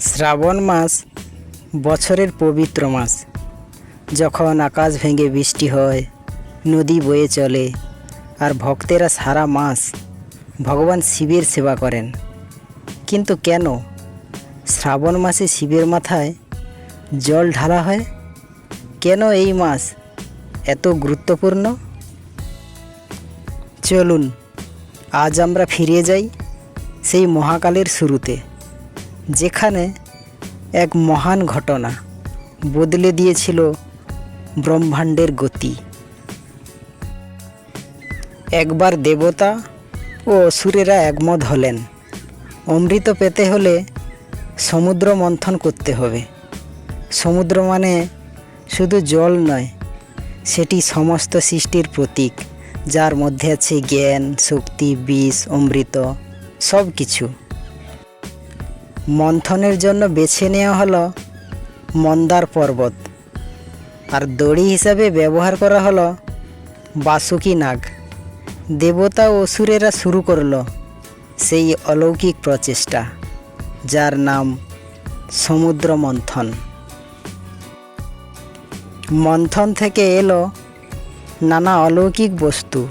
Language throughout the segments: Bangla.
শ্রাবণ মাস বছরের পবিত্র মাস। যখন আকাশ ভেঙে বৃষ্টি হয়, নদী বয়ে চলে, আর ভক্তেরা সারা মাস ভগবান শিবের সেবা করেন। কিন্তু কেন শ্রাবণ মাসে শিবের মাথায় জল ঢালা হয়? কেন এই মাস এত গুরুত্বপূর্ণ? চলুন, আজ আমরা ফিরে যাই সেই মহাকালের শুরুতে। যেখানে এক মহান ঘটনা বদলে দিয়েছিল ব্রহ্মাণ্ডের গতি। একবার দেবতা ও অসুরেরা একমত হলেন, অমৃত পেতে হলে সমুদ্র মন্থন করতে হবে। সমুদ্র মানে শুধু জল নয়, সেটি সমস্ত সৃষ্টির প্রতীক, যার মধ্যে আছে জ্ঞান, শক্তি, বিষ, অমৃত সব কিছু মন্থনের জন্য বেছে নেওয়া হলো মন্দার পর্বত। আর দড়ি হিসাবে ব্যবহার করা হলো বাসুকি নাগ। দেবতা অসুরেরা শুরু করল সেই অলৌকিক প্রচেষ্টা, যার নাম সমুদ্র মন্থন। মন্থন থেকে এলো নানা অলৌকিক বস্তু,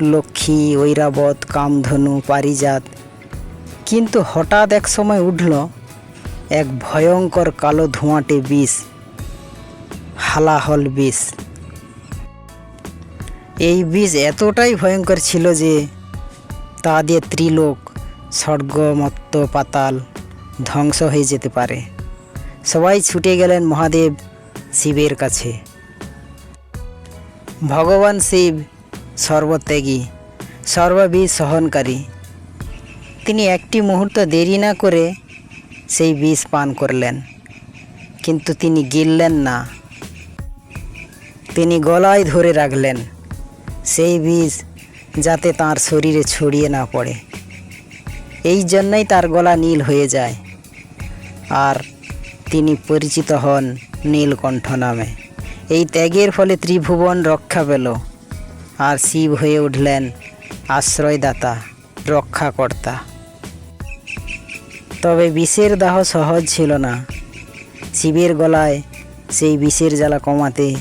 লক্ষ্মী, ঐরাবত, কামধনু, পারিজাত কিন্তু হঠাৎ এক সময় উঠল এক ভয়ঙ্কর কালো ধোঁয়াটে বিষ, হালাহল বিষ। এই বিষ এতটাই ভয়ঙ্কর ছিল যে তা দিয়ে ত্রিলোক, স্বর্গমত্ত পাতাল ধ্বংস হয়ে যেতে পারে। সবাই ছুটে গেলেন মহাদেব শিবের কাছে। ভগবান শিব সর্বত্যাগী সর্ববিষ সহনকারী তিনি একটি মুহূর্ত দেরি না করে সেই বিষ পান করলেন। কিন্তু তিনি গিললেন না। তিনি গলায় ধরে রাখলেন সেই বিষ যাতে তার শরীরে ছড়িয়ে না পড়ে। এই জন্যই তার গলা নীল হয়ে যায়। আর তিনি পরিচিত হন নীলকণ্ঠ নামে। এই ত্যাগের ফলে ত্রিভুবন রক্ষা পেল। আর শিব হয়ে উঠলেন আশ্রয়দাতা, রক্ষাকর্তা। তবে বিষের দাহ সহজ ছিল না। শিবের গলায় সেই বিষের জ্বালা কমাতে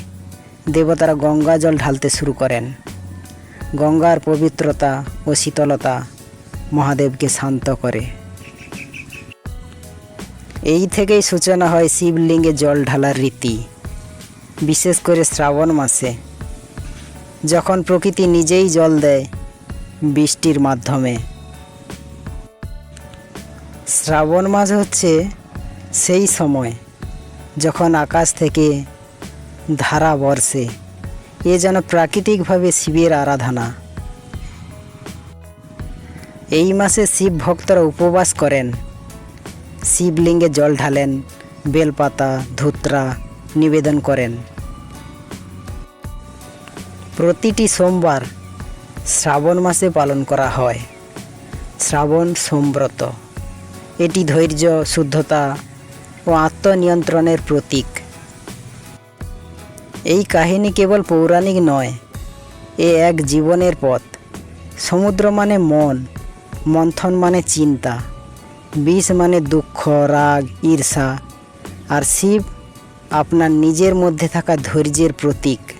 দেবতারা গঙ্গা জল ঢালতে শুরু করেন। গঙ্গার পবিত্রতা ও শীতলতা মহাদেবকে শান্ত করে। এই থেকেই সূচনা হয় শিবলিঙ্গে জল ঢালার রীতি, বিশেষ করে শ্রাবণ মাসে। যখন প্রকৃতি নিজেই জল দেয় বৃষ্টির মাধ্যমে। শ্রাবণ মাস হচ্ছে সেই সময় যখন আকাশ থেকে ধারা বর্ষে, এ যেন প্রাকৃতিকভাবে শিবের আরাধনা। এই মাসে শিব ভক্তরা উপবাস করেন। শিবলিঙ্গে জল ঢালেন, বেলপাতা, ধুত্রা নিবেদন করেন। প্রতিটি সোমবার শ্রাবণ মাসে পালন করা হয়। শ্রাবণ সোমব্রত। এটি ধৈর্য, শুদ্ধতা ও আত্মনিয়ন্ত্রণের প্রতীক। এই কাহিনী কেবল পৌরাণিক নয়, এ এক জীবনের পথ। সমুদ্র মানে মন, মন্থন মানে চিন্তা, বিষ মানে দুঃখ, রাগ, ঈর্ষা, আর শিব আপনার নিজের মধ্যে থাকা ধৈর্যের প্রতীক।